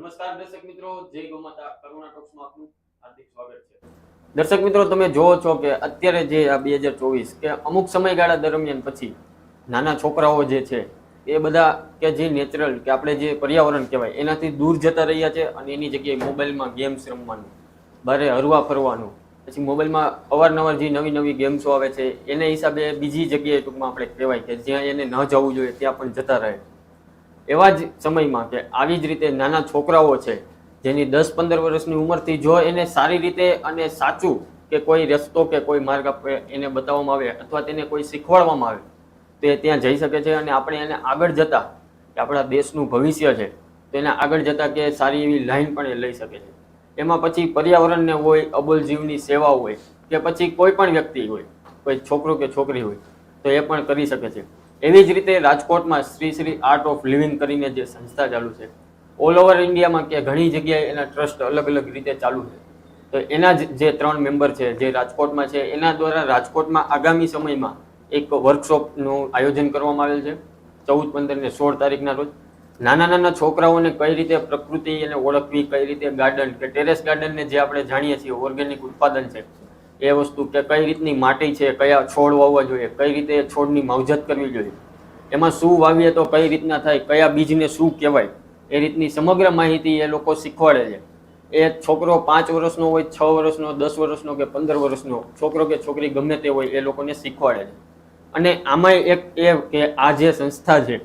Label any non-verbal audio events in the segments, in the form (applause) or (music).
નમસ્કાર, દર્શક મિત્રો. જય ગોમાતા કરુણા ટોક્સમાં આપનું હાર્દિક સ્વાગત છે. દર્શક મિત્રો, તમે જોવો છો કે અત્યારે જે આ બે હજાર ચોવીસ કે અમુક સમયગાળા દરમિયાન પછી નાના છોકરાઓ જે છે, એ બધા કે જે નેચરલ કે આપણે જે પર્યાવરણ કહેવાય, એનાથી દૂર જતા રહ્યા છે અને એની જગ્યાએ મોબાઈલમાં ગેમ્સ રમવાનું ભારે હરવા ફરવાનું, પછી મોબાઈલમાં અવારનવાર જે નવી નવી ગેમ્સો આવે છે, એને હિસાબે બીજી જગ્યાએ ટૂંકમાં આપણે કહેવાય કે જ્યાં એને ન જવું જોઈએ, ત્યાં પણ જતા રહે. એવા જ સમયમાં કે આવી જ રીતે નાના છોકરાઓ છે, જેની દસ પંદર વર્ષની ઉંમરથી જો એને સારી રીતે અને સાચું કે કોઈ રસ્તો કે કોઈ માર્ગ એને બતાવવામાં આવે અથવા તેને કોઈ શીખવાડવામાં આવે, તો એ ત્યાં જઈ શકે છે અને આપણે એને આગળ જતા કે આપણા દેશનું ભવિષ્ય છે, તો એને આગળ જતા કે સારી એવી લાઈન પણ એ લઈ શકે છે. એમાં પછી પર્યાવરણને હોય, અબોલ જીવની સેવા હોય, કે પછી કોઈ પણ વ્યક્તિ હોય, કોઈ છોકરો કે છોકરી હોય, તો એ પણ કરી શકે છે. એવી જ રીતે રાજકોટમાં Shri Shri Art of Living કરીને જે સંસ્થા ચાલુ છે ઓલ ઓવર ઇન્ડિયામાં કે ઘણી જગ્યાએ એના ટ્રસ્ટ અલગ અલગ રીતે ચાલુ છે. તો એના જ જે ત્રણ મેમ્બર છે, જે રાજકોટમાં છે, એના દ્વારા રાજકોટમાં આગામી સમયમાં એક વર્કશોપનું આયોજન કરવામાં આવેલ છે, ચૌદ, પંદર ને સોળ તારીખના રોજ. નાના નાના છોકરાઓને કઈ રીતે પ્રકૃતિ એને ઓળખવી, કઈ રીતે ગાર્ડન કે ટેરેસ ગાર્ડનને જે આપણે જાણીએ છીએ ઓર્ગેનિક ઉત્પાદન છે એ વસ્તુ કે કઈ રીતની માટી છે, કયા છોડ વાવવા જોઈએ, કઈ રીતે છોડની માવજત કરવી જોઈએ. એમાં શું વાવીએ તો કઈ રીતના થાય, કયા બીજને શું કહેવાય, એ રીતની સમગ્ર માહિતી એ લોકો શીખવાડે છે. એ છોકરો પાંચ વર્ષનો હોય, છ વર્ષનો, દસ વર્ષનો કે પંદર વર્ષનો, છોકરો કે છોકરી ગમે તે હોય એ લોકોને શીખવાડે છે. અને આમાંય એક એ કે આ જે સંસ્થા છે,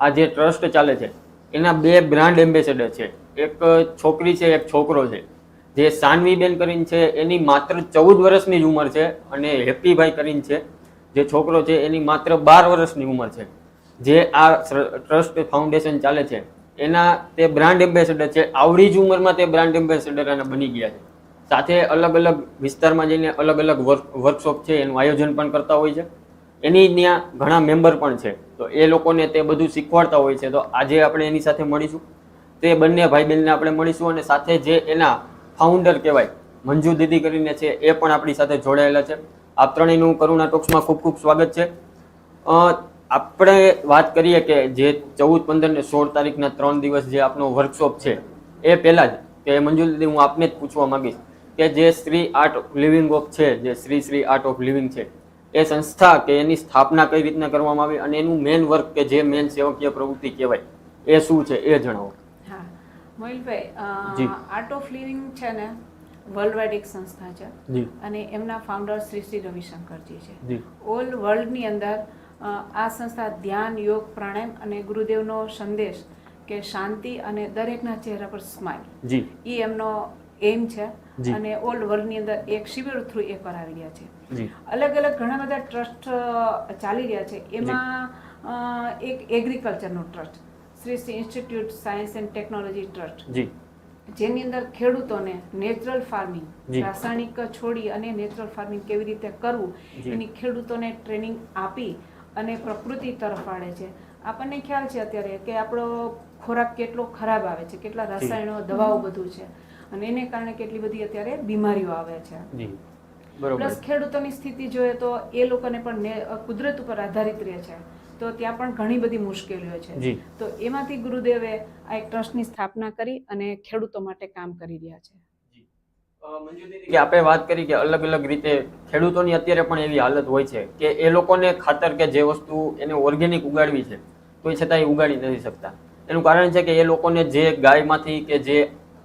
આ જે ટ્રસ્ટ ચાલે છે, એના બે બ્રાન્ડ એમ્બેસેડર છે. એક છોકરી છે, એક છોકરો છે. જે સાનવીબેન કરીને છે, એની માત્ર ચૌદ વર્ષની જ ઉંમર છે અને હેપ્પીભાઈ કરીને છે, જે છોકરો છે, એની માત્ર બાર વર્ષની ઉંમર છે. જે આ ટ્રસ્ટ ફાઉન્ડેશન ચાલે છે, એના તે બ્રાન્ડ એમ્બેસેડર છે, આવડી જ ઉંમરમાં તે બ્રાન્ડ એમ્બેસેડર અને બની ગયા છે. સાથે અલગ અલગ વિસ્તારમાં જઈને અલગ અલગ વર્કશોપ છે, એનું આયોજન પણ કરતા હોય છે. એની ત્યાં ઘણા મેમ્બર પણ છે, તો એ લોકોને તે બધું શીખવાડતા હોય છે, તો આજે આપણે એની સાથે મળીશું. તે બંને ભાઈ બહેનને આપણે મળીશું અને સાથે જે એના ફાઉન્ડર કહેવાય, મંજુ દીદી કરીને છે, એ પણ આપણી સાથે જોડાયેલા છે. આપ ત્રણેયનું કરુણા ટોક્સમાં ખૂબ ખૂબ સ્વાગત છે. આપણે વાત કરીએ કે જે ચૌદ, પંદર ને સોળ તારીખના ત્રણ દિવસ જે આપનો વર્કશોપ છે, એ પહેલાં જ કે મંજુ દીદી, હું આપને જ પૂછવા માંગીશ કે જે Shri Art of Living of છે, જે Shri Shri Art of Living છે, એ સંસ્થા કે એની સ્થાપના કઈ રીતના કરવામાં આવી અને એનું મેન વર્ક કે જે મેન સેવકીય પ્રવૃત્તિ કહેવાય, એ શું છે એ જણાવો. મોહિલભાઈ આર્ટ ઓફ લિવિંગ છે ને વર્લ્ડ વાઇડ એક સંસ્થા છે. અને એમના ફાઉન્ડર શ્રી શ્રી રવિશંકરજી છે. ઓલ વર્લ્ડની અંદર આ સંસ્થા ધ્યાન યોગ પ્રાણાયામ અને ગુરુદેવનો સંદેશ કે શાંતિ અને દરેકના ચહેરા પર સ્માઇલ એ એમનો એમ છે. અને ઓલ્ડ વર્લ્ડની અંદર એક શિબિર થ્રુ એ કરાવી રહ્યા છે. અલગ અલગ ઘણા બધા ટ્રસ્ટ ચાલી રહ્યા છે. એમાં એક એગ્રીકલ્ચરનો trust Shri Shri institute science and technology trust ji. જેની અંદર ખેડૂતોને નેચરલ ફાર્મિંગ રાસાયણિક છોડી અને નેચરલ ફાર્મિંગ કેવી રીતે કરવું એની ખેડૂતોને ટ્રેનિંગ આપી અને પ્રકૃતિ તરફ વાળે છે. આપણને ખ્યાલ છે અત્યારે કે આપણો ખોરાક કેટલો ખરાબ આવે છે કેટલા રસાયણો દવાઓ બધું છે. અને એને કારણે કેટલી બધી અત્યારે બીમારીઓ આવે છે. પ્લસ ખેડૂતોની સ્થિતિ જોઈએ તો એ લોકોને પણ કુદરત ઉપર આધારિત રહે છે. તો ત્યાં પણ ઘણી બધી મુશ્કેલીઓ છે. જી. તો એમાંથી ગુરુદેવે આ એક ટ્રસ્ટની સ્થાપના કરી અને ખેડૂતો માટે કામ કરી રહ્યા છે. કે આપણે વાત કરી કે અલગ અલગ રીતે ખેડૂતોની અત્યારે પણ એવી હાલત હોય છે કે એ લોકોને ખાતર કે જે વસ્તુ એને ઓર્ગેનિક ઉગાડવી છે તો એ છતાં એ ઉગાડી નથી શકતા. એનું કારણ છે કે એ લોકોને જે ગાયમાંથી કે જે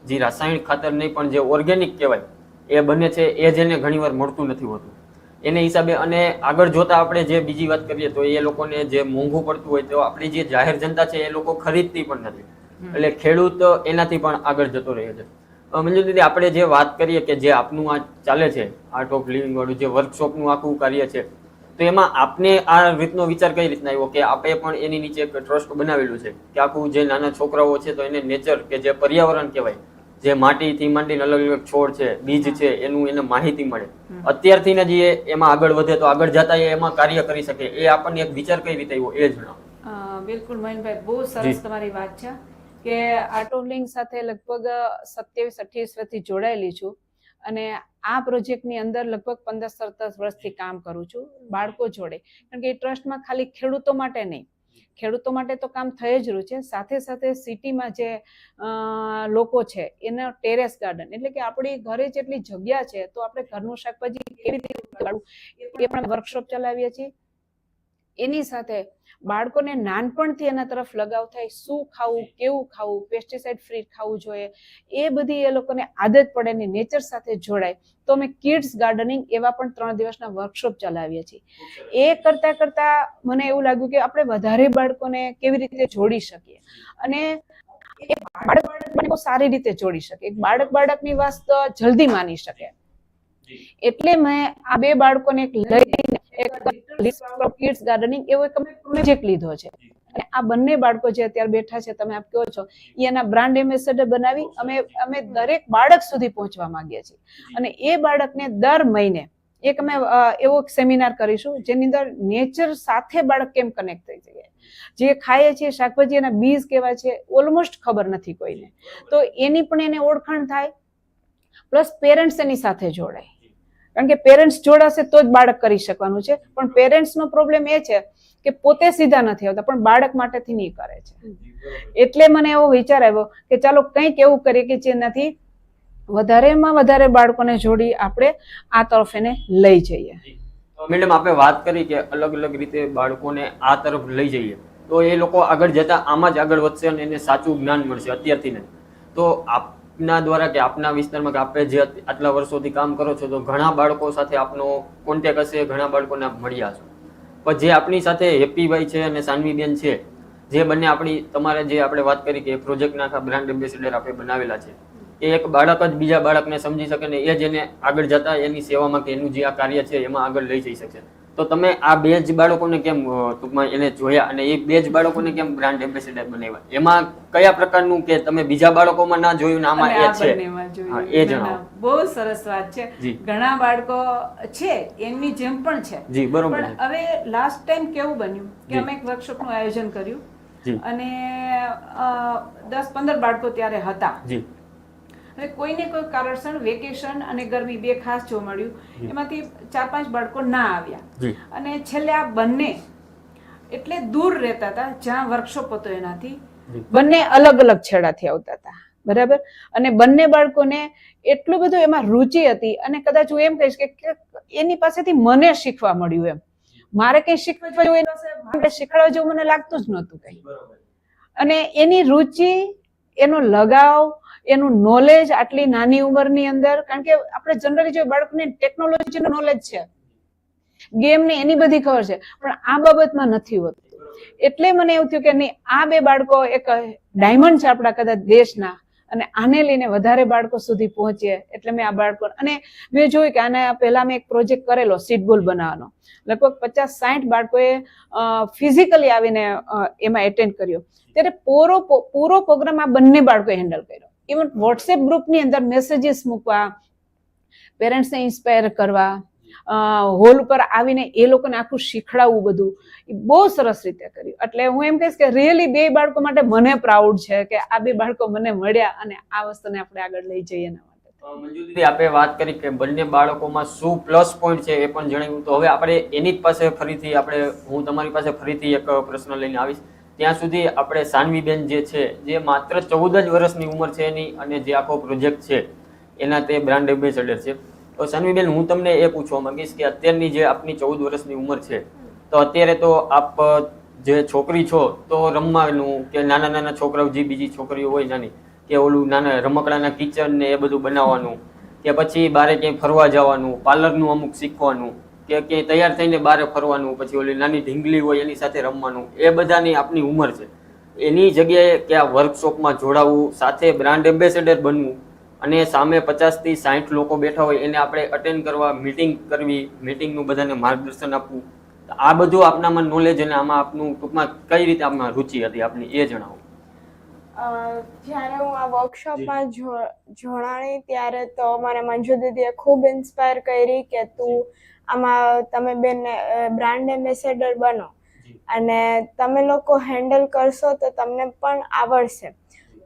જે રાસાયણિક ખાતર નહીં પણ જે ઓર્ગેનિક કહેવાય એ બને છે એ જેને ઘણીવાર મળતું નથી હોતું. એને હિસાબે અને આગળ જોતા આપણે જે બીજી વાત કરીએ તો એ લોકોને જે મોંઘું પડતું હોય તો આપણી જે જાહેર જનતા છે એ લોકો ખરીદતી પણ નથી. એટલે ખેડૂત એનાથી પણ આગળ જતો રહે છે. મંજુ દીદી આપણે જે વાત કરીએ કે જે આપનું આ ચાલે છે આર્ટ ઓફ લિવિંગ વાળું જે વર્કશોપનું આખું કાર્ય છે તો એમાં આપને આ રીતનો વિચાર કઈ રીતના આવ્યો કે આપણે પણ એની નીચે એક ટ્રસ્ટ બનાવેલું છે? કે આખું જે નાના છોકરાઓ છે તો એને નેચર કે જે પર્યાવરણ કહેવાય જે માટીથી માંડીને અલગ અલગ છોડ છે બીજ છે એનું એને માહિતી મળે. અત્યારથી ને જે એમાં આગળ વધે તો આગળ જતા એ એમાં કાર્ય કરી શકે. એ આપણને એક વિચાર કઈ રીતે આવ્યો એ જણાવો. બિલકુલ મહિનભાઈ બહુ સરસ તમારી વાત છે કે આર્ટોલિંગ સાથે લગભગ સત્યાવીસ અઠ્યાવીસ વર્ષથી જોડાયેલી છું અને આ પ્રોજેક્ટની અંદર લગભગ પંદર સત્તર વર્ષથી કામ કરું છું બાળકો જોડે. કારણ કે એ ટ્રસ્ટમાં ખાલી ખેડૂતો માટે નહીં ખેડૂતો માટે તો કામ થઈ જ રહ્યું છે. સાથે સાથે સિટીમાં જે લોકો છે, એના ટેરેસ ગાર્ડન એટલે કે આપણી ઘરે જેટલી જગ્યા છે, તો આપણે ઘરનું શાકભાજી કેવી રીતે એ પણ વર્કશોપ ચલાવીએ છીએ. એની સાથે બાળકોને નાનપણથી એના તરફ લગાવ થાય શું ખાવું કેવું ખાવું પેસ્ટિસાઇડ ફ્રી ખાવું જોઈએ એ બધી એ લોકોને આદત પડે ને નેચર સાથે જોડાય. તો અમે કિડ્સ ગાર્ડનિંગ એવા પણ ત્રણ દિવસના વર્કશોપ ચલાવીએ છીએ. એ કરતા કરતા મને એવું લાગ્યું કે આપણે વધારે બાળકોને કેવી રીતે જોડી શકીએ? અને એ બાળક બાળકો સારી રીતે જોડી શકે. એક બાળક બાળકની વાત જલ્દી માની શકે. એટલે મેં આ બે બાળકોને એક લઈને એક કિડ્સ ગાર્ડનિંગ એવો એક પ્રોજેક્ટ લીધો છે. અને આ બંને બાળકો જે અત્યારે બેઠા છે તમે આપ કહો છો એ એના બ્રાન્ડ એમ્બેસેડર બનાવી અમે અમે દરેક બાળક સુધી પહોંચવા માંગીએ છીએ. અને એ બાળકને દર મહિને એક અમે એવો સેમિનાર કરીશું જેની અંદર નેચર સાથે બાળક કેમ કનેક્ટ થઈ જાય જે ખાઈએ છીએ શાકભાજી એના બીજ કેવા છે ઓલમોસ્ટ ખબર નથી કોઈને. તો એની પણ એને ઓળખાણ થાય પ્લસ પેરેન્ટ્સ એની સાથે જોડાય. કારણ કે પેરેન્ટ્સ જોડાશે તો જ બાળક કરી શકવાનું છે. પણ પેરેન્ટ્સનો પ્રોબ્લેમ એ છે કે પોતે સીધા નથી આવતા, પણ બાળક માટેથી નહીં કરે છે. એટલે મને એવો વિચાર આવ્યો કે ચાલો કંઈક એવું કરીએ કે જેનાથી વધારેમાં વધારે બાળકોને જોડી આપણે આ તરફ એને લઈ જઈએ. મેડમ, આપણે વાત કરી કે અલગ અલગ રીતે બાળકોને આ તરફ લઈ જઈએ. તો એ લોકો આગળ જતા આમાં જ આગળ વધશે અને એને સાચું જ્ઞાન મળશે, અત્યારથી નહીં. તો આપના દ્વારા કે આપના વિસ્તારમાં કે આપણે જે આટલા વર્ષોથી કામ કરો છો, તો ઘણા બાળકો સાથે આપનો કોન્ટેક હશે, ઘણા બાળકોને મળ્યા છો. પણ જે આપણી સાથે હેપીભાઈ છે અને સાનવીબેન છે, જે બંને આપણી, તમારે જે આપણે વાત કરી કે પ્રોજેક્ટના આખા બ્રાન્ડ એમ્બેસેડર આપણે બનાવેલા છે, એ એક બાળક જ બીજા બાળકને સમજી શકે ને એ જ એને આગળ જતા એની સેવામાં કે એનું જે આ કાર્ય છે, એમાં આગળ લઈ જઈ શકશે તો તમે આ બે જ બાળકોને કેમ ટૂંકમાં એને જોયા અને એ બે જ બાળકોને કેમ બ્રાન્ડ એમ્બેસેડર બનાવ્યા? એમાં કયા પ્રકારનું કે તમે બીજા બાળકોમાં ના જોયું ને આમાં એ છે? એ જણાવો. બહુ સરસ વાત છે. ઘણા બાળકો છે એમની જેમ પણ છે. જી બરોબર પણ હવે લાસ્ટ ટાઈમ કેવું બન્યું કે અમે એક વર્કશોપનું આયોજન કર્યું અને દસ પંદર બાળકો ત્યારે હતા. હવે કોઈને કોઈ કારણસર વેકેશન અને ગરમી બે ખાસ જોવા મળ્યું. એમાંથી ચાર પાંચ બાળકો ના આવ્યા. અને છેલ્લે આ બંને એટલે દૂર રહેતા હતા જ્યાં વર્કશોપ હતો એનાથી. બંને અલગ અલગ છેડાથી આવતા હતા. બરાબર? અને બંને બાળકોને એટલું બધું એમાં રુચિ હતી અને કદાચ હું એમ કહીશ કે એની પાસેથી મને શીખવા મળ્યું એમ. મારે કંઈ શીખવા જેવું મારે શીખવાડવા જેવું મને લાગતું જ નહોતું કંઈ. બરોબર. અને એની રુચિ એનો લગાવ એનું નોલેજ આટલી નાની ઉંમરની અંદર, કારણ કે આપણે જનરલી જો બાળકને ટેકનોલોજીનું નોલેજ છે. ગેમની એની બધી ખબર છે, પણ આ બાબતમાં નથી હોતું. એટલે મને એવું થયું કે નહીં, આ બે બાળકો એક ડાયમંડ છે આપણા કદાચ દેશના, અને આને લઈને વધારે બાળકો સુધી પહોંચીએ એટલે મેં આ બાળકો અને મેં જોયું કે આને પહેલા મેં એક પ્રોજેક્ટ કરેલો સીટબોલ બનાવવાનો. લગભગ પચાસ સાઠ બાળકોએ ફિઝિકલી આવીને એમાં એટેન્ડ કર્યો. ત્યારે પૂરો પૂરો પ્રોગ્રામ આ બંને બાળકોએ હેન્ડલ કર્યો. ઇવન વોટ્સએપ ગ્રુપની અંદર મેસેજીસ મૂકવા પેરેન્ટ્સને ઇન્સ્પાયર કરવા હોલ ઉપર આવીને એ લોકોને આખું શીખડાવવું બધું, એ બહુ સરસ રીતે કર્યું. એટલે હું એમ કહીશ કે રિયલી બે બાળકો માટે મને પ્રાઉડ છે કે આ બે બાળકો મને મળ્યા અને આ વસ્તુને આપણે આગળ લઈ જઈએ એના માટે. મંજુદીદી આપણે વાત કરી કે બંને બાળકોમાં શું પ્લસ પોઈન્ટ છે એ પણ જણાવ્યું. તો હવે આપણે એની જ પાસે ફરીથી, આપણે હું તમારી પાસે ફરીથી એક પ્રશ્ન લઈને આવીશ. ત્યાં સુધી આપણે સાનવીબેન જે છે, જે માત્ર ચૌદ જ વર્ષની ઉંમર છે એની અને જે આખો પ્રોજેક્ટ છે, એના તે બ્રાન્ડ એમ્બેસેડર છે. તો સાનવીબેન, હું તમને એ પૂછવા માંગીશ કે અત્યારની જે આપની ચૌદ વર્ષની ઉંમર છે, તો અત્યારે તો આપ જે છોકરી છો, તો રમવાનું કે નાના નાના છોકરાઓ, જે બીજી છોકરીઓ હોય નાની, કે ઓલું નાના રમકડાના કિચન ને એ બધું બનાવવાનું, કે પછી બારે ક્યાંય ફરવા જવાનું પાર્લરનું અમુક શીખવાનું કે ક્યાંય તૈયાર થઈને બહાર ફરવાનું પછી ઓલી નાની ઢીંગલી હોય એની સાથે રમવાનું એ બધાની આપની ઉંમર છે. એની જગ્યાએ કે આ વર્કશોપમાં જોડાવવું સાથે બ્રાન્ડ એમ્બેસેડર બનવું અને સામે પચાસથી સાઠ લોકો બેઠા હોય એને આપણે અટેન્ડ કરવા મિટિંગ કરવી મિટિંગનું બધાને માર્ગદર્શન આપવું. આ બધું આપનામાં નોલેજ અને આમાં આપનું ટૂંકમાં કઈ રીતે આપમાં રુચિ હતી આપની એ જણાવો. જ્યારે હું આ વર્કશોપમાં જોડાણી ત્યારે તો મને મંજુ દીદીએ ખૂબ ઇન્સ્પાયર કરી કે તું આમાં તમે બેન બ્રાન્ડ એમ્બેસેડર બનો. અને તમે લોકો હેન્ડલ કરશો તો તમને પણ આવડશે.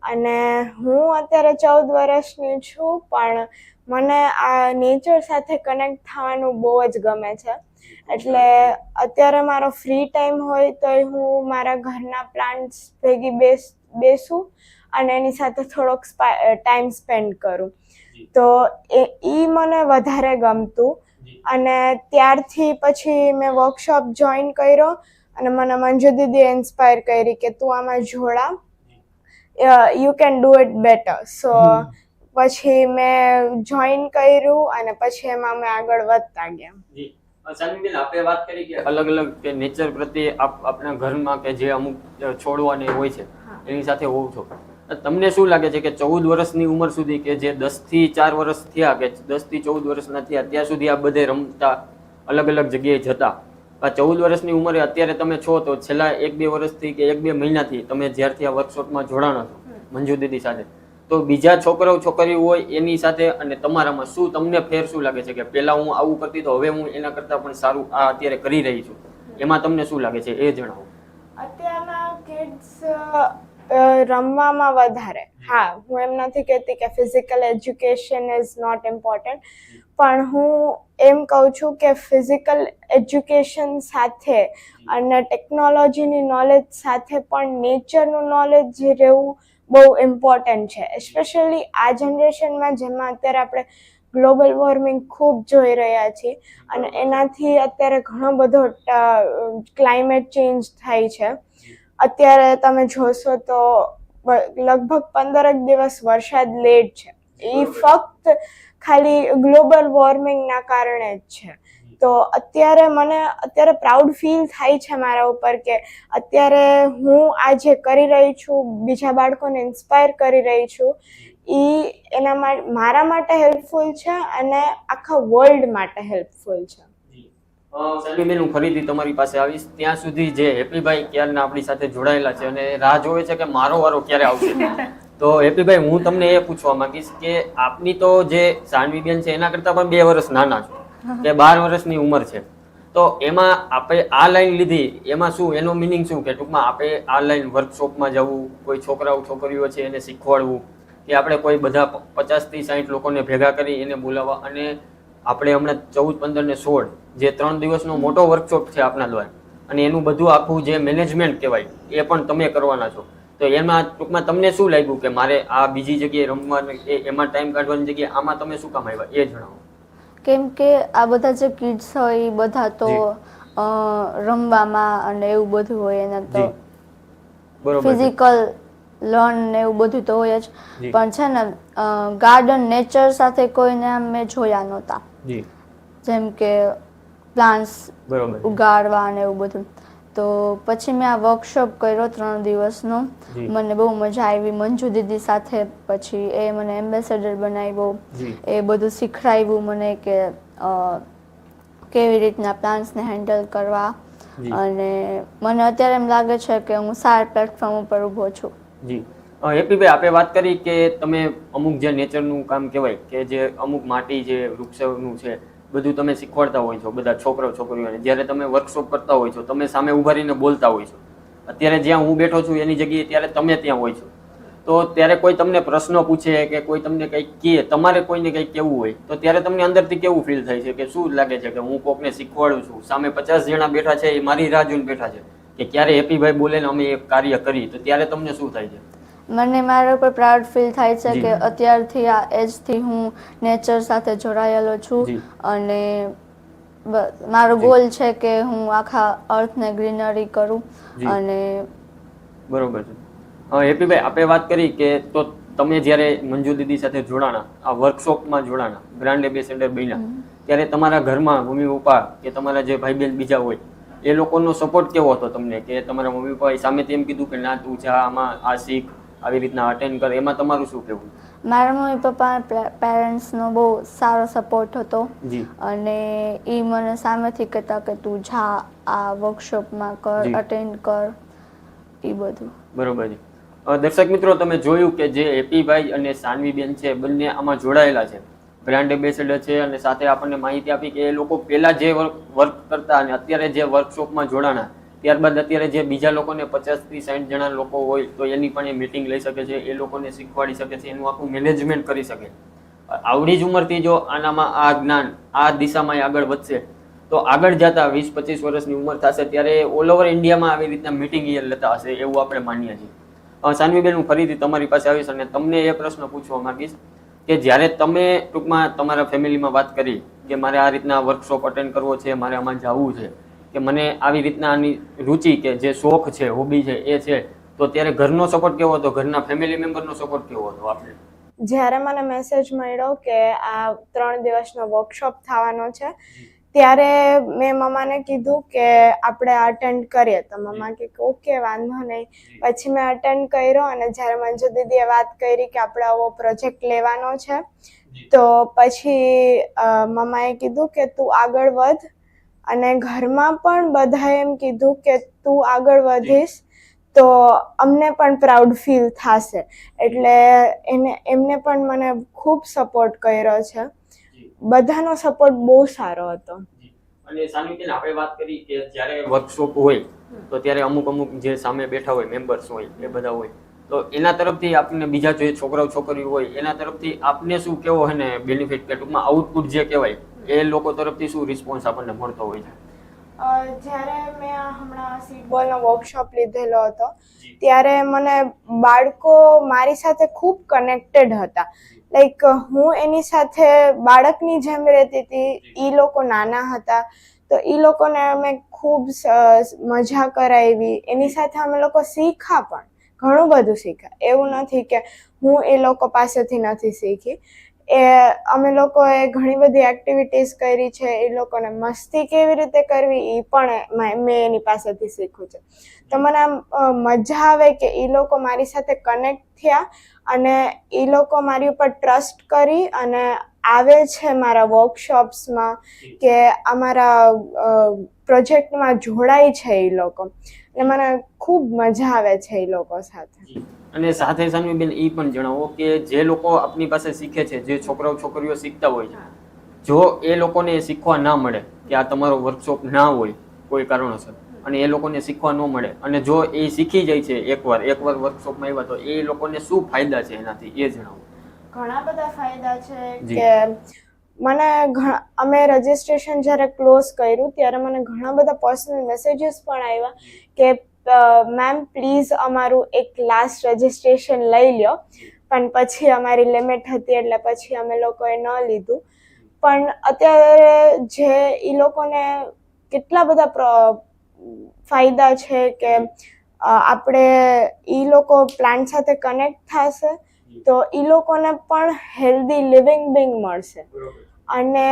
અને હું અત્યારે ચૌદ વર્ષની છું પણ મને આ નેચર સાથે કનેક્ટ થવાનું બહુ જ ગમે છે. એટલે અત્યારે મારો ફ્રી ટાઈમ હોય તોય હું મારા ઘરના પ્લાન્ટ્સ ભેગી બેસ બેસું અને એની સાથે થોડોક ટાઈમ સ્પેન્ડ કરું. તો એ મને વધારે ગમતું. અને ત્યારથી પછી મેં વર્કશોપ જોઈન કર્યો અને મને મંજુ દીદીએ ઇન્સ્પાયર કરી કે તું આમાં જોડા. You can do it better so પછી મેં જોઈન કર્યું અને પછી એમાં અમે આગળ વધતા ગયા. સાનવીબેન આપણે વાત કરી કે અલગ અલગ કે નેચર પ્રત્યે આપ આપણા ઘરમાં કે જે અમુક છોડવાને હોય છે એની સાથે હોવ છો. તમને શું લાગે છે કે ચૌદ વર્ષની ઉંમર સુધી કે જે દસથી ચાર વર્ષ થયા કે દસથી ચૌદ વર્ષના થયા, ત્યાં સુધી આ બધે રમતા અલગ અલગ જગ્યાએ જતા? આ ચૌદ વર્ષની ઉંમરે અત્યારે તમે છો તો છેલ્લા એક બે વર્ષથી કે એક બે મહિનાથી તમે જ્યારથી આ વર્કશોપમાં જોડાણ છો, મંજુ દીદી સાથે. તો બીજા છોકરાઓ, છોકરીઓ હોય એની સાથે અને તમારામાં શું તમને ફેર શું લાગે છે કે પહેલા હું આવું કરતી તો હવે હું એના કરતાં પણ સારું આ અત્યારે કરી રહી છું? એમાં તમને શું લાગે છે એ જણાવો. અત્યારના કિડ્સ રમવામાં વધારે. હા હું એમ નથી કહેતી કે physical education is not important પણ હું એમ કહું છું કે ફિઝિકલ એજ્યુકેશન સાથે અને ટેકનોલોજીની નોલેજ સાથે પણ નેચરનું નોલેજ જે રહેવું બહુ ઇમ્પોર્ટન્ટ છે. એસ્પેશિયલી આ જનરેશનમાં જેમાં અત્યારે આપણે ગ્લોબલ વોર્મિંગ ખૂબ જોઈ રહ્યા છીએ અને એનાથી અત્યારે ઘણો બધો ક્લાઇમેટ ચેન્જ થાય છે. અત્યારે તમે જોશો તો લગભગ પંદરક દિવસ વરસાદ લેટ છે. એ ફક્ત ખાલી ગ્લોબલ વોર્મિંગના કારણે જ છે. તો અત્યારે મને અત્યારે પ્રાઉડ ફીલ થાય છે મારા ઉપર કે અત્યારે હું આ જે કરી રહી છું બીજા બાળકોને ઇન્સ્પાયર કરી રહી છું એ એના મારા માટે હેલ્પફુલ છે અને આખા વર્લ્ડ માટે હેલ્પફુલ છે. સાનવીબેન હું ફરીથી તમારી પાસે આવીશ. ત્યાં સુધી જે હેપીભાઈ ક્યારના આપણી સાથે જોડાયેલા છે અને રાહ જોવે છે કે મારો વારો ક્યારે આવશે. (laughs) તો હેપીભાઈ હું તમને એ પૂછવા માંગીશ કે આપની તો જે સાનવીબેન છે એના કરતાં પણ બે વર્ષ નાના છો કે બાર વર્ષની ઉંમર છે. તો એમાં આપણે આ લાઈન લીધી એમાં શું એનો મિનિંગ શું? કે ટૂંકમાં આપણે આ લાઈન વર્કશોપમાં જવું કોઈ છોકરાઓ છોકરીઓ છે એને શીખવાડવું કે આપણે કોઈ બધા પચાસથી સાઠ લોકોને ભેગા કરી એને બોલાવવા અને આપણે હમણાં ચૌદ પંદર ને સોળ જે ત્રણ દિવસનો મોટો વર્કશોપ છે આપના દ્વારા. અને એનું બધું આખું જે મેનેજમેન્ટ કહેવાય એ પણ તમે કરવાના છો. તો એમાં ટૂંકમાં તમને શું લાગ્યું કે મારે આ બીજી જગ્યાએ રમવાની એ એમાં ટાઈમ કાઢવાની જગ્યાએ આમાં તમે શું કામ આવ્યા? એ જણાવો. કેમ કે આ બધા જે કિડ્સ હોય એ બધા તો રમવામાં અને એવું બધું હોય એના તો. ફિઝિકલ લર્ન ને એવું બધું તો હોય જ. પણ છે ને ગાર્ડન નેચર સાથે કોઈને આમ મેં જોયા નહોતા. જી. જેમ કે પ્લાન્ટ્સ બરોબર. ઉગાડવા અને એવું બધું. તો પછી મેં આ વર્કશોપ કર્યો ત્રણ દિવસનો. મને બહુ મજા આવી. મંજુ દીદી સાથે પછી એ મને એમ્બેસેડર બનાવ્યો. એ બધું શીખડાવ્યું મને કે કેવી રીતના પ્લાન્ટ્સને હેન્ડલ કરવા. અને મને અત્યારે એમ લાગે છે કે હું સારા પ્લેટફોર્મ ઉપર ઊભો છું. જી. હેપીભાઈ આપણે વાત કરી કે તમે અમુક જે નેચરનું કામ કહેવાય કે જે અમુક માટી જે વૃક્ષનું છે, બધું તમે શીખવાડતા હોય છો, બધા છોકરાઓ, છોકરીઓને. જ્યારે તમે વર્કશોપ કરતા હોય છો, તમે સામે ઊભા રહીને બોલતા હોય છો. અત્યારે જ્યાં હું બેઠો છું એની જગ્યાએ ત્યારે તમે ત્યાં હોય છો. તો ત્યારે કોઈ તમને પ્રશ્નો પૂછે કે કોઈ તમને કંઈક કહે, તમારે કોઈને કંઈક કહેવું હોય, તો ત્યારે તમને અંદરથી કેવું ફીલ થાય છે કે શું લાગે છે કે હું કોકને શીખવાડું છું? સામે પચાસ જણા બેઠા છે, એ મારી રાહ જોઈને બેઠા છે. કે ક્યારે હેપીભાઈ બોલે અમે એ કાર્ય કરી તો ત્યારે તમને શું થાય છે? મને મારા ઉપર પ્રાઉડ ફીલ થાય છે કે અત્યારથી આ એજથી હું નેચર સાથે જોડાયેલો છું અને મારો ગોલ છે કે હું આખા અર્થને ગ્રીનરી કરું અને બરોબર છે. હેપીભાઈ આપણે વાત કરી કે તો તમે જ્યારે મંજુ દીદી સાથે જોડાણા આ વર્કશોપમાં જોડાણા બ્રાન્ડ એમ્બેસેડર બન્યા ત્યારે તમારા ઘરમાં મમ્મી પપ્પા કે તમારા જે ભાઈ બહેન બીજા હોય એ લોકોનો સપોર્ટ કેવો હતો તમને? કે તમારા મમ્મી પપ્પાએ સામેથી એમ કીધું કે ના તું જા આમાં આ શીખ આવી રીતના અટેન્ડ કરે એમાં તમારું શું કહેવું? મારા મમ્મી પપ્પા પેરેન્ટ્સનો બહુ સારો સપોર્ટ હતો. અને એ મને સામેથી કહેતા કે તું જા આ વર્કશોપમાં કર અટેન્ડ કર એ બધું. બરોબર છે. દર્શક મિત્રો તમે જોયું કે જે હેપીભાઈ અને સાનવીબેન છે બંને આમાં જોડાયેલા છે. બ્રાન્ડ એમ્બેસેડર છે અને સાથે આપણને માહિતી આપી કે એ લોકો પહેલાં જે વર્ક કરતા અને અત્યારે જે વર્કશોપમાં જોડાણા ત્યારબાદ અત્યારે જે બીજા લોકોને પચાસથી સાઠ જણા લોકો હોય તો એની પણ એ મિટિંગ લઈ શકે છે, એ લોકોને શીખવાડી શકે છે, એનું આખું મેનેજમેન્ટ કરી શકે. આવડી જ ઉંમરથી જો આનામાં આ જ્ઞાન, આ દિશામાં આગળ વધશે, તો આગળ જતા વીસ પચીસ વર્ષની ઉંમર થશે ત્યારે ઓલ ઓવર ઇન્ડિયામાં આવી રીતના મિટિંગ એ લેતા હશે એવું આપણે માનીએ છીએ. સાનવીબેન, હું ફરીથી તમારી પાસે આવીશ અને તમને એ પ્રશ્ન પૂછવા માંગીશ કે જ્યારે તમે ટૂંકમાં તમારા ફેમિલીમાં વાત કરી કે મારે આ રીતના વર્કશોપ અટેન્ડ કરવો છે, મારે આમાં જવું છે કે મને આવી રીતના આની રુચિ કે જે શોખ છે હોબી છે એ છે તો ત્યારે ઘરનો સપોર્ટ કેવો હતો? ઘરના ફેમિલી મેમ્બરનો સપોર્ટ કેવો હતો આપણે જ્યારે મને મેસેજ મળ્યો કે આ ત્રણ દિવસનો વર્કશોપ થવાનો છે ત્યારે મેં મમ્માને કીધું કે આપણે અટેન્ડ કરીએ. તો મમ્મા કે ઓકે વાંધો નહીં. પછી મેં અટેન્ડ કર્યો અને જ્યારે મંજુ દીદીએ વાત કરી કે આપણે આવો પ્રોજેક્ટ લેવાનો છે તો પછી મમ્માએ કીધું કે તું આગળ વધ. અને ઘરમાં પણ બધાએ એમ કીધું કે તું આગળ વધીશ તો અમને પણ પ્રાઉડ ફીલ થશે. એટલે એને એમને પણ મને ખૂબ સપોર્ટ કર્યો છે. બધાનો સપોર્ટ બહુ સારો હતો. અને સાનવીબેન આપણે વાત કરી કે જ્યારે વર્કશોપ હોય તો ત્યારે અમુક અમુક જે સામે બેઠા હોય મેમ્બર્સ હોય એ બધા હોય. તો એના તરફથી આપને બીજા જે છોકરાઓ છોકરીઓ હોય એના તરફથી આપને શું કેવો હોય ને બેનિફિટ કે ટૂંકમાં આઉટપુટ જે કહેવાય એ લોકો તરફથી શું રિસ્પોન્સ આપણને મળતો હોય છે? જ્યારે મેં હમણાં સીટબોલનો વર્કશોપ લીધેલો હતો ત્યારે મને બાળકો મારી સાથે ખૂબ કનેક્ટેડ હતા. લાઈક હું એની સાથે બાળકની જેમ રહેતી હતી એ લોકો નાના હતા તો એ લોકોને અમે ખૂબ મજા કરાવી. એની સાથે અમે લોકો શીખ્યા પણ ઘણું બધું શીખ્યા. એવું નથી કે હું એ લોકો પાસેથી નથી શીખી. એ અમે લોકોએ ઘણી બધી એક્ટિવિટીઝ કરી છે, એ લોકોને મસ્તી કેવી રીતે કરવી એ પણ મેં એની પાસેથી શીખ્યું છે. તો મને આમ મજા આવે કે એ લોકો મારી સાથે કનેક્ટ થયા અને એ લોકો મારી ઉપર ટ્રસ્ટ કરી અને આવે છે મારા વર્કશોપ્સમાં કે અમારા પ્રોજેક્ટમાં જોડાય છે એ લોકો. એટલે મને ખૂબ મજા આવે છે એ લોકો સાથે. અને સાથે સાનવીબેન એ પણ જણાવો કે જે લોકો આપની પાસે શીખે છે, જે છોકરાઓ છોકરીઓ શીખતા હોય છે, જો એ લોકોને શીખવા ના મળે કે આ તમારો વર્કશોપ ના હોય કોઈ કારણોસર, અને એ લોકોને શીખવા ન મળે, અને જો એ શીખી જાય છે એકવાર એકવાર વર્કશોપમાં આવ્યા તો એ લોકોને શું ફાયદા છે એનાથી એ જણાવો. ઘણા બધા ફાયદા છે કે મને અમે રજીસ્ટ્રેશન જ્યારે ક્લોઝ કર્યું ત્યારે મને ઘણા બધા પર્સનલ મેસેજીસ પણ આવ્યા કે મેમ પ્લીઝ અમારું એક લાસ્ટ રજીસ્ટ્રેશન લઈ લ્યો. પણ પછી અમારી લિમિટ હતી એટલે પછી અમે લોકોએ ન લીધું. પણ અત્યારે જે એ લોકોને કેટલા બધા પ્ર- ફાયદા છે કે આપણે એ લોકો પ્લાન્ટ સાથે કનેક્ટ થશે તો એ લોકોને પણ હેલ્ધી લિવિંગ બિંગ મળશે. અને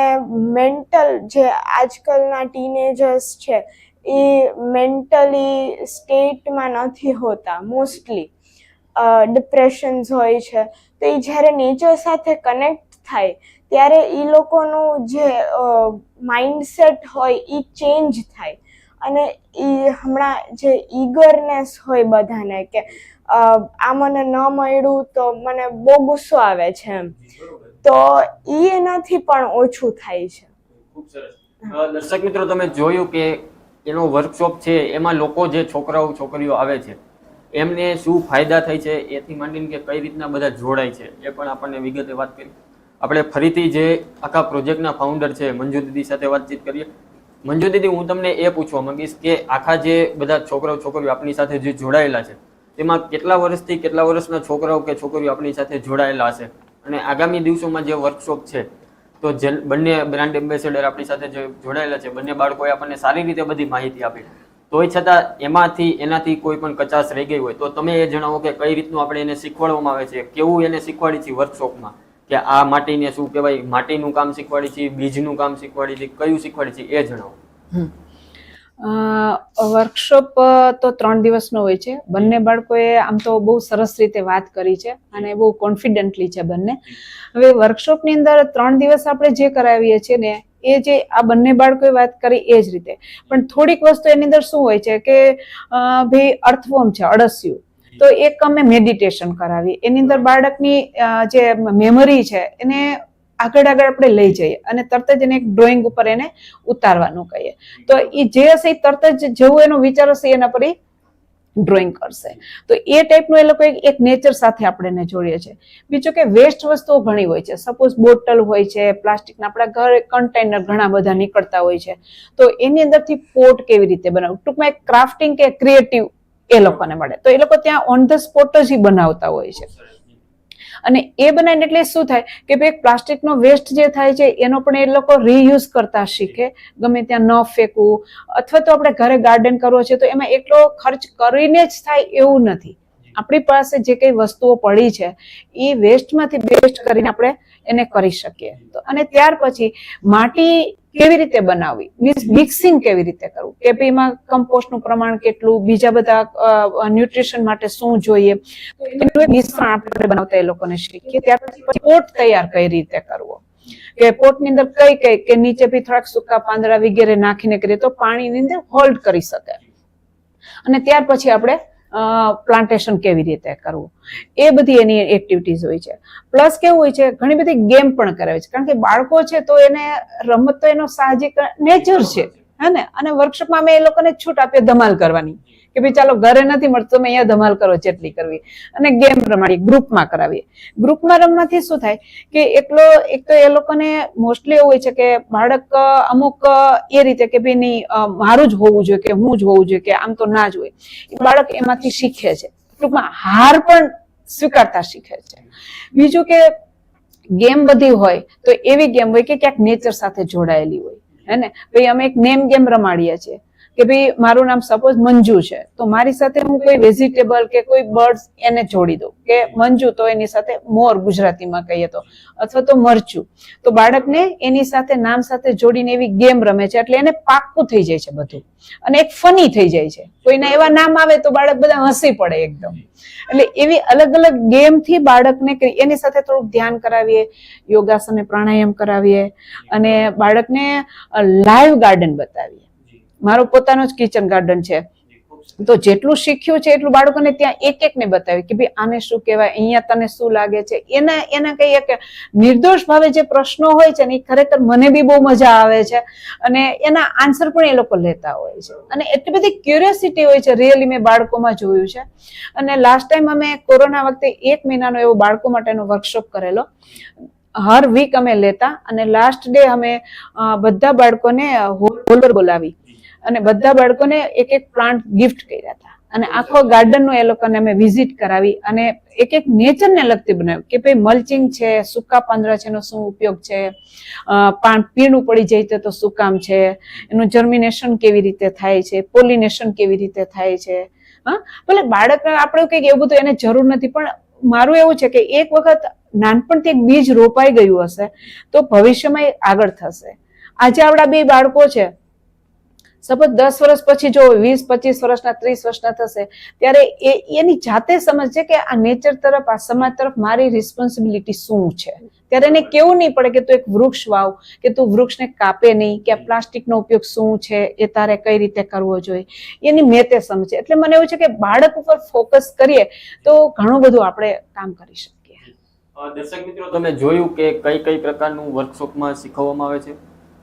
મેન્ટલ જે આજકાલના ટીનેજર્સ છે એ મેન્ટલી સ્ટેટમાં નથી હોતા મોસ્ટલી ડિપ્રેશન્સ હોય છે. તો એ જ્યારે નેચર સાથે કનેક્ટ થાય ત્યારે એ લોકોનું જે માઇન્ડસેટ હોય એ ચેન્જ થાય. અને એ હમણાં જે ઈગરનેસ હોય બધાને કે આ મને ન મળ્યું તો મને બહુ ગુસ્સો આવે છે એમ. તો એ એનાથી પણ ઓછું થાય છે. ખૂબ સરસ. દર્શક મિત્રો તમે જોયું કે એનો વર્કશોપ છે એમાં લોકો જે છોકરાઓ છોકરીઓ આવે છે એમને શું ફાયદા થાય છે એથી માંડીને કે કઈ રીતના બધા જોડાય છે એ પણ આપણને વિગતે વાત કરી. આપણે ફરીથી જે આખા પ્રોજેક્ટના ફાઉન્ડર છે મંજુ દીદી સાથે વાતચીત કરીએ. મંજુ દીદી હું તમને એ પૂછવા માંગીશ કે આખા જે બધા છોકરાઓ છોકરીઓ આપણી સાથે જે જોડાયેલા છે તેમાં કેટલા વર્ષથી કેટલા વર્ષના છોકરાઓ કે છોકરીઓ આપણી સાથે જોડાયેલા હશે? અને આગામી દિવસોમાં જે વર્કશોપ છે, તો જે બંને બ્રાન્ડ એમ્બેસેડર આપણી સાથે જોડાયેલા છે, બંને બાળકોએ આપણને સારી રીતે બધી માહિતી આપી. તોય છતાં એમાંથી, એનાથી કોઈ પણ કચાશ રહી ગઈ હોય, તો તમે એ જણાવો કે કઈ રીતનું આપણે એને શીખવાડવામાં આવે છે, કેવું એને શીખવાડી છે વર્કશોપમાં કે આ માટીને શું કહેવાય, માટીનું કામ શીખવાડી છે, બીજનું કામ શીખવાડી છે, કયું શીખવાડી છે, એ જણાવો. વર્કશોપ તો ત્રણ દિવસનો હોય છે. બંને બાળકોએ આમ તો બહુ સરસ રીતે વાત કરી છે અને બહુ કોન્ફિડન્ટલી છે બંને. હવે વર્કશોપની અંદર ત્રણ દિવસ આપણે જે કરાવીએ છીએ ને, એ જે આ બંને બાળકોએ વાત કરી એ જ રીતે. પણ થોડીક વસ્તુ એની અંદર શું હોય છે કે ભાઈ અર્થવોમ છે, અળસિયું. તો એક અમે મેડિટેશન કરાવી. એની અંદર બાળકની જે મેમરી છે, એને આગળ આગળ આપણે લઈ જઈએ અને તરત જ એને એક ડ્રોઈંગ ઉપર એને ઉતારવાનું કહીએ. તો એ જે હશે એ તરત જ જેવું એનો વિચાર હશે એના પર ડ્રોઈંગ કરશે. તો એ ટાઈપનું એ લોકો એક- નેચર સાથે આપણે એને જોડીએ છીએ. બીજું કે વેસ્ટ વસ્તુઓ ઘણી હોય છે. સપોઝ બોટલ હોય છે પ્લાસ્ટિકના આપણા ઘરે કન્ટેનર ઘણા બધા નીકળતા હોય છે. તો એની અંદરથી પોટ કેવી રીતે બનાવવું? ટૂંકમાં એક ક્રાફ્ટિંગ કે ક્રિએટિવ એ લોકોને મળે. તો એ લોકો ત્યાં ઓન ધ સ્પોટ જ બનાવતા હોય છે. અને એ બનાવીને એટલે શું થાય કે ભાઈ પ્લાસ્ટિકનો વેસ્ટ જે થાય છે, એનો પણ એ લોકો રીયુઝ કરતા શીખે. ગમે ત્યાં ન ફેંકવું, અથવા તો આપણે ઘરે ગાર્ડન કરવો છે, તો એમાં એટલો ખર્ચ કરીને જ થાય એવું નથી. આપણી પાસે જે કઈ વસ્તુઓ પડી છે, એ વેસ્ટમાંથી બેસ્ટ કરીને આપણે એને કરી શકીએ. તો અને ત્યાર પછી માટી કેવી રીતે બનાવવી? મીન્સ મિક્સિંગ કેવી રીતે કરવું? કેપીમાં કમ્પોસ્ટનું પ્રમાણ કેટલું? બીજા બધા ન્યુટ્રિશન માટે શું જોઈએ? મિશ્રણ આપણે બનાવતા એ લોકોને શીખીએ. ત્યાર પછી પોટ તૈયાર કઈ રીતે કરવો? કે પોટની અંદર કઈ કઈ? કે નીચે ભી થોડાક સૂકા પાંદડા વગેરે નાખીને કરીએ તો પાણીની અંદર હોલ્ડ કરી શકે અને ત્યાર પછી આપણે પ્લાન્ટેશન કેવી રીતે કરવું? એ બધી એની એક્ટિવિટીઝ હોય છે. પ્લસ કેવું હોય છે, ઘણી બધી ગેમ પણ કરાવે છે. કારણ કે બાળકો છે તો એને રમત તો એનો સાહજિક નેચર છે, હે ને? અને વર્કશોપમાં અમે એ લોકોને છૂટ આપીએ ધમાલ કરવાની. કે ભાઈ ચાલો ઘરે નથી મળતો, તમે અહીંયા ધમાલ કરો જેટલી કરવી. અને ગેમ રમાડીએ ગ્રુપમાં કરાવીએ. ગ્રુપમાં રમવાથી શું થાય કે એકલો, એક તો એ લોકોને મોસ્ટલી એવું હોય છે કે બાળક, અમુક, એ રીતે કે ભાઈ નહીં મારું જ હોવું જોઈએ કે હું જ હોવું જોઈએ કે આમ તો ના જ હોય. બાળક એમાંથી શીખે છે. ટૂંકમાં હાર પણ સ્વીકારતા શીખે છે. બીજું કે ગેમ બધી હોય તો એવી ગેમ હોય કે ક્યાંક નેચર સાથે જોડાયેલી હોય. હે ને? ભાઈ અમે એક નેમ ગેમ રમાડીએ છીએ. કે ભાઈ મારું નામ સપોઝ મંજુ છે, તો મારી સાથે હું કોઈ વેજીટેબલ કે કોઈ બર્ડ્સ એને જોડી દઉં. કે મંજુ તો એની સાથે મોર ગુજરાતીમાં કહીએ તો, અથવા તો મરચું. તો બાળકને એની સાથે, નામ સાથે જોડીને એવી ગેમ રમે છે, એટલે એને પાક્કું થઈ જાય છે બધું. અને એક ફની થઈ જાય છે. કોઈના એવા નામ આવે તો બાળક બધા હસી પડે એકદમ. એટલે એવી અલગ અલગ ગેમથી બાળકને એની સાથે થોડુંક ધ્યાન કરાવીએ, યોગાસન પ્રાણાયામ કરાવીએ, અને બાળકને લાઈવ ગાર્ડન બતાવીએ. મારો પોતાનો જ કિચન ગાર્ડન છે. તો જેટલું શીખ્યું છે એટલું બાળકોને ત્યાં એક એક ને બતાવી કે ભાઈ આને શું કહેવાય અહીંયા તને શું લાગે છે? એના એના કહીએ કે નિર્દોષ ભાવે જે પ્રશ્નો હોય છે ને એ ખરેખર મને બી બહુ મજા આવે છે. અને એના આન્સર પણ એ લોકો લેતા હોય છે. અને એટલી બધી ક્યુરિયોસિટી હોય છે રિયલી મેં બાળકોમાં જોયું છે. અને લાસ્ટ ટાઈમ અમે કોરોના વખતે એક મહિનાનો એવો બાળકો માટેનો વર્કશોપ કરેલો. હર વીક અમે લેતા અને લાસ્ટ ડે અમે બધા બાળકોને હોલર બોલાવી. અને બધા બાળકોને એક એક પ્લાન્ટ ગિફ્ટ કર્યા હતા. અને આખો ગાર્ડનનું એ લોકોને અમે વિઝિટ કરાવી અને એક એક નેચરને લગતી બનાવ્યું કે ભાઈ મલ્ચિંગ છે, સૂકા પાંદડા છે એનો શું ઉપયોગ છે? પાન પીણું પડી જાય તો શું કામ છે? એનું જર્મિનેશન કેવી રીતે થાય છે? પોલિનેશન કેવી રીતે થાય છે? હા? ભલે બાળક આપણે કંઈક એવું બધું એને જરૂર નથી, પણ મારું એવું છે કે એક વખત નાનપણથી એક બીજ રોપાઈ ગયું હશે તો ભવિષ્યમાં એ આગળ થશે. આજે આપણા બે બાળકો છે સપોઝ દસ વર્ષ પછી જો વીસ, પચીસ વર્ષના, ત્રીસ વર્ષના થશે, ત્યારે એ એની જાતે સમજશે કે આ નેચર તરફ, આ સમાજ તરફ મારી રિસ્પોન્સિબિલિટી શું છે? ત્યારે એને કેવું નહીં પડે કે તું એક વૃક્ષ વાવ, કે તું વૃક્ષને કાપે નહીં, કે પ્લાસ્ટિકનો ઉપયોગ શું છે, એ તારે કઈ રીતે કરવો જોઈએ? એની મેં તે સમજે એટલે મને એવું છે કે બાળક ઉપર ફોકસ કરીએ, તો ઘણું બધું આપણે કામ કરી શકીએ. દર્શક મિત્રો, તમે જોયું કે કઈ કઈ પ્રકારનું વર્કશોપમાં શીખવવામાં આવે છે?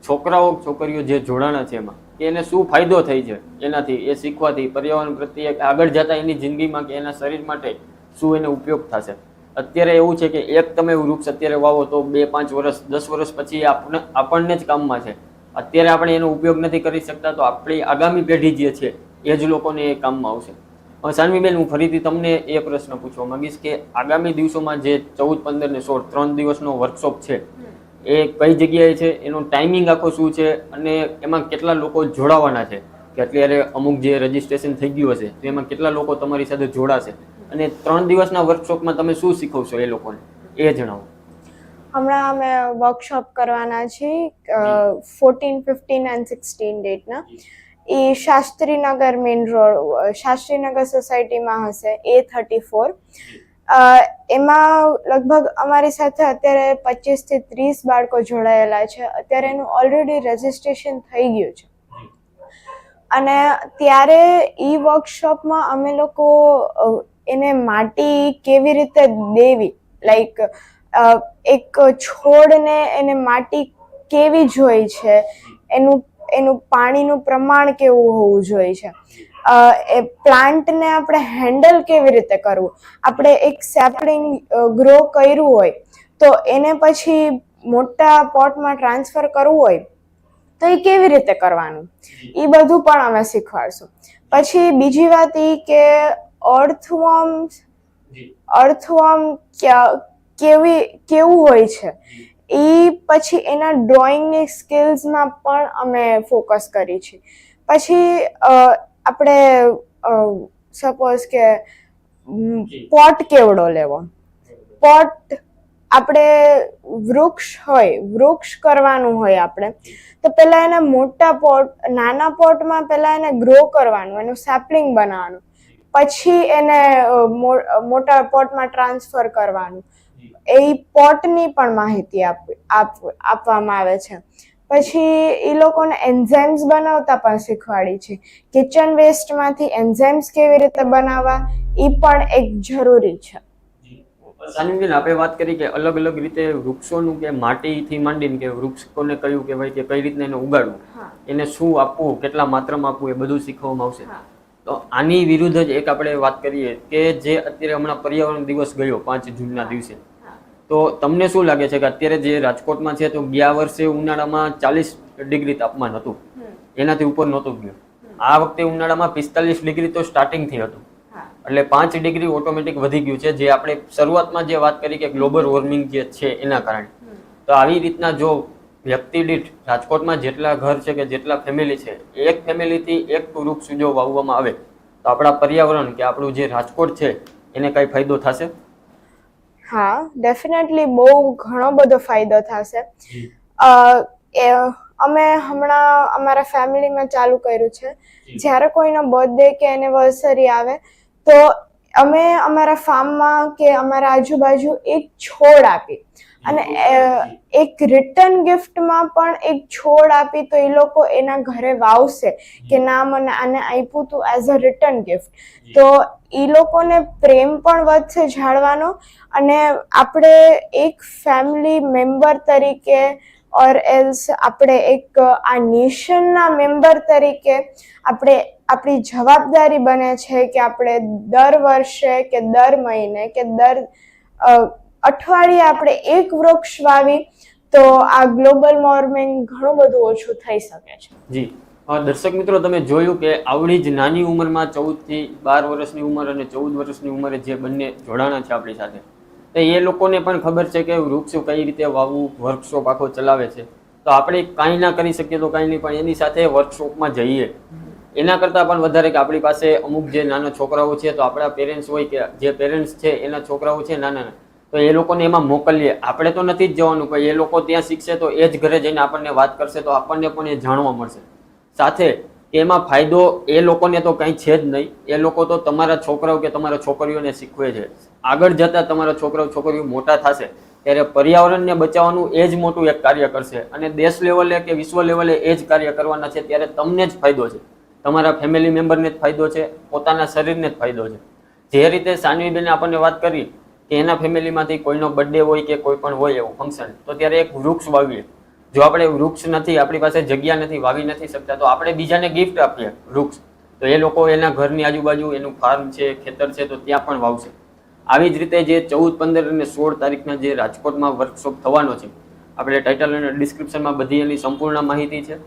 છોકરાઓ, છોકરીઓ જે જોડાણા છે એમાં? કે એને શું ફાયદો થઈ છે? એનાથી એ શીખવાથી પર્યાવરણ પ્રત્યે આગળ જતા એની જિંદગીમાં કે એના શરીર માટે શું એને ઉપયોગ થશે? અત્યારે એવું છે કે એક તમે વૃક્ષ અત્યારે વાવો તો બે, પાંચ વર્ષ, દસ વર્ષ પછી એ આપણને આપણને જ કામમાં છે. અત્યારે આપણે એનો ઉપયોગ નથી કરી શકતા તો આપણી આગામી પેઢી જે છે, એ જ લોકોને એ કામમાં આવશે. હવે સાનવીબેન, હું ફરીથી તમને એ પ્રશ્ન પૂછવા માંગીશ કે આગામી દિવસોમાં જે ચૌદ, પંદર ને સોળ ત્રણ દિવસનો વર્કશોપ છે એ કઈ જગ્યાએ છે એનો ટાઈમિંગ આખો શું છે અને એમાં કેટલા લોકો જોડાવાના છે? કે અત્યારે અમુક જે રજીસ્ટ્રેશન થઈ ગયું હશે તો એમાં કેટલા લોકો તમારી સાથે જોડાશે? અને ત્રણ દિવસના વર્કશોપમાં તમે શું શીખવશો એ લોકોને? એ જણાવો. હમણાં અમે વર્કશોપ કરવાના છીએ ફોર્ટીન ફિફ્ટીન એન્ડ સિક્સટીન ડેટના એ શાસ્ત્રીનગર મેઇન રોડ શાસ્ત્રીનગર સોસાયટીમાં હશે એ થર્ટી ફોર એમાં લગભગ અમારી સાથે અત્યારે પચીસથી ત્રીસ બાળકો જોડાયેલા છે. અત્યારે એનું ઓલરેડી રજિસ્ટ્રેશન થઈ ગયું છે. અને ત્યારે ઈ વર્કશોપમાં અમે લોકો એને માટી કેવી રીતે દેવી? લાઈક એક છોડને એને માટી કેવી જોઈ છે? એનું એનું પાણીનું પ્રમાણ કેવું હોવું જોઈએ છે? એ પ્લાન્ટને આપણે હેન્ડલ કેવી રીતે કરવું? આપણે એક સેપલિંગ ગ્રો કર્યું હોય તો એને પછી મોટા પોટમાં ટ્રાન્સફર કરવું હોય તો એ કેવી રીતે કરવાનું? એ બધું પણ અમે શીખવાડશું. પછી બીજી વાત એ કે અર્થવોર્મ અર્થવોર્મ કેવી કેવું હોય છે? એ પછી એના ડ્રોઈંગની સ્કિલ્સમાં પણ અમે ફોકસ કરી છે પછી આપણે સપોઝ કે પોટ કેવડો લેવો? પોટ આપણે વૃક્ષ હોય વૃક્ષ કરવાનું હોય આપણે તો પહેલા એને મોટા પોટ નાના પોટમાં પહેલા એને ગ્રો કરવાનું એનું સેપલિંગ બનાવવાનું. પછી એને મોટા પોટમાં ટ્રાન્સફર કરવાનું. એ પોટની પણ માહિતી આપ આપ- આપવામાં આવે છે. પછી એ લોકોને એન્ઝાઇમ્સ બનાવતા પણ શીખવાડી છે. કિચન વેસ્ટમાંથી એન્ઝાઇમ્સ કેવી રીતે બનાવવા એ પણ એક જરૂરી છે. સાનિમબેન આપણે વાત કરી કે અલગ અલગ રીતે વૃક્ષોનું કે માટીથી માંડીને કે વૃક્ષ કોને કયું કે ભાઈ કે કઈ રીતના એને ઉગાડવું એને શું આપવું કેટલા માત્રામાં આપવું એ બધું શીખવામાં આવશે. તો આની વિરુદ્ધ જ એક આપણે વાત કરીએ કે જે અત્યારે હમણાં પર્યાવરણ દિવસ ગયો પાંચ જૂનના દિવસે. તો તમને શું લાગે છે કે અત્યારે જે રાજકોટમાં છે તો ગયા વર્ષે ઉનાળામાં ચાલીસ ડિગ્રી તાપમાન હતું. એનાથી ઉપર નહોતું ગયું. આ વખતે ઉનાળામાં પિસ્તાલીસ ડિગ્રી તો સ્ટાર્ટિંગથી હતું. એટલે પાંચ ડિગ્રી ઓટોમેટિક વધી ગયું છે જે આપણે શરૂઆતમાં જે વાત કરી કે ગ્લોબલ વોર્મિંગ જે છે એના કારણે. તો આવી રીતના જો વ્યક્તિ દીઠ રાજકોટમાં જેટલા ઘર છે કે જેટલા ફેમિલી છે એક ફેમિલીથી એક વૃક્ષ જો વાવવામાં આવે તો આપણા પર્યાવરણ કે આપણું જે રાજકોટ છે એને કઈ ફાયદો થશે? હા ડેફિનેટલી બહુ ઘણો બધો ફાયદો થશે. અમે હમણાં અમારા ફેમિલીમાં ચાલુ કર્યું છે. જ્યારે કોઈનો બર્થડે કે એનિવર્સરી આવે તો અમે અમારા ફાર્મમાં કે અમારા આજુબાજુ એક છોડ આપી. અને એક રિટર્ન ગિફ્ટમાં પણ એક છોડ આપી તો એ લોકો એના ઘરે વાવશે. કે ના મને આને આપ્યું તું એઝ અ રિટર્ન ગિફ્ટ તો એ લોકોને પ્રેમ પણ વધશે જાળવાનો અને આપણે એક ફેમિલી મેમ્બર તરીકે ઓર એલ્સ આપણે એક, આ નેશનના મેમ્બર તરીકે આપણે આપણી જવાબદારી બને છે કે આપણે દર વર્ષે કે દર મહિને કે દર અઠવાડિયે આપણે એક વૃક્ષ વાવી તો આ ગ્લોબલ વોર્મિંગ ઘણું બધું ઓછું થઈ શકે છે. જી. દર્શક મિત્રો, તમે જોયું કે આવડી જ નાની ઉંમરમાં ચૌદથી બાર વર્ષની ઉંમર અને ચૌદ વર્ષની ઉંમરે જે બંને જોડાણા છે આપણી સાથે, તો એ લોકોને પણ ખબર છે કે વૃક્ષ કઈ રીતે વાવવું વર્કશોપ આખો ચલાવે છે. તો આપણે કાંઈ ના કરી શકીએ તો કાંઈ નહીં, પણ એની સાથે વર્કશોપમાં જઈએ. એના કરતાં પણ વધારે કે આપણી પાસે અમુક જે નાના છોકરાઓ છે, તો આપણા પેરેન્ટ્સ હોય કે જે પેરેન્ટ્સ છે, એના છોકરાઓ છે નાના, તો એ લોકોને એમાં મોકલીએ. આપણે તો નથી જ જવાનું, પણ એ લોકો ત્યાં શીખશે તો એ જ ઘરે જઈને આપણને વાત કરશે, તો આપણને પણ એ જાણવા મળશે. સાથે એમાં ફાયદો એ લોકોને તો કંઈ છે જ નહીં. એ લોકો તો તમારા છોકરાઓ કે તમારા છોકરીઓને શીખવે છે. આગળ જતાં તમારા છોકરાઓ, છોકરીઓ મોટા થશે, ત્યારે પર્યાવરણને બચાવવાનું એ જ મોટું એક કાર્ય કરશે. અને દેશ લેવલે કે વિશ્વ લેવલે એ જ કાર્ય કરવાના છે, ત્યારે તમને જ ફાયદો છે. તમારા ફેમિલી મેમ્બરને જ ફાયદો છે, પોતાના શરીરને જ ફાયદો છે. જે રીતે સાનવીબેને આપણને વાત કરી કે એના ફેમિલીમાંથી કોઈનો બર્થડે હોય કે કોઈ પણ હોય એવું ફંક્શન તો ત્યારે એક વૃક્ષ વાવીએ. જો આપણે વૃક્ષ નથી, આપણી પાસે જગ્યા નથી, વાવી નથી શકતા, તો આપણે બીજાને ગિફ્ટ આપીએ વૃક્ષ. તો એ લોકો એના ઘરની આજુબાજુ, એનું ફાર્મ છે, ખેતર છે, તો ત્યાં પણ વાવશે. આવી જ રીતે જે ચૌદ, પંદર અને સોળ તારીખના જે રાજકોટમાં વર્કશોપ થવાનો છે, આપણે ટાઇટલ અને ડિસ્ક્રિપ્શનમાં બધી એની સંપૂર્ણ માહિતી છે.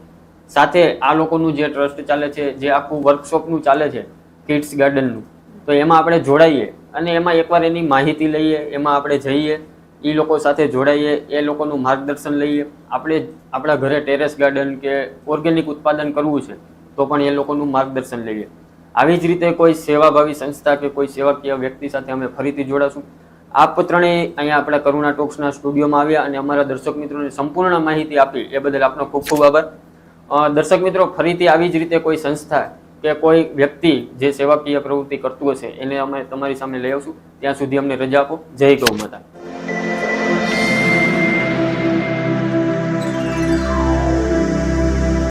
સાથે આ લોકોનું જે ટ્રસ્ટ ચાલે છે, જે આખું વર્કશોપનું ચાલે છે કિડ્સ ગાર્ડનનું તો એમાં આપણે જોડાઈએ અને એમાં એકવાર એની માહિતી લઈએ, એમાં આપણે જઈએ. એ લોકો સાથે જોડાઈએ, એ લોકોનું માર્ગદર્શન લઈએ. આપણે આપણા ઘરે ટેરેસ ગાર્ડન કે ઓર્ગેનિક ઉત્પાદન કરવું છે, તો પણ એ લોકોનું માર્ગદર્શન લઈએ. આવી જ રીતે કોઈ સેવાભાવી સંસ્થા કે કોઈ સેવાકીય વ્યક્તિ સાથે અમે ફરીથી જોડાશું. આપ ત્રણેય અહીંયા આપણા કરુણા ટોક્સના સ્ટુડિયોમાં આવ્યા અને અમારા દર્શક મિત્રોને સંપૂર્ણ માહિતી આપી. એ બદલ આપનો ખૂબ ખૂબ આભાર. દર્શક મિત્રો, ફરીથી આવી જ રીતે કોઈ સંસ્થા કે કોઈ વ્યક્તિ જે સેવાકીય પ્રવૃત્તિ કરતું હશે, એને અમે તમારી સામે લઈ આવશું. ત્યાં સુધી અમને રજા આપો. જય ગૌ માતા.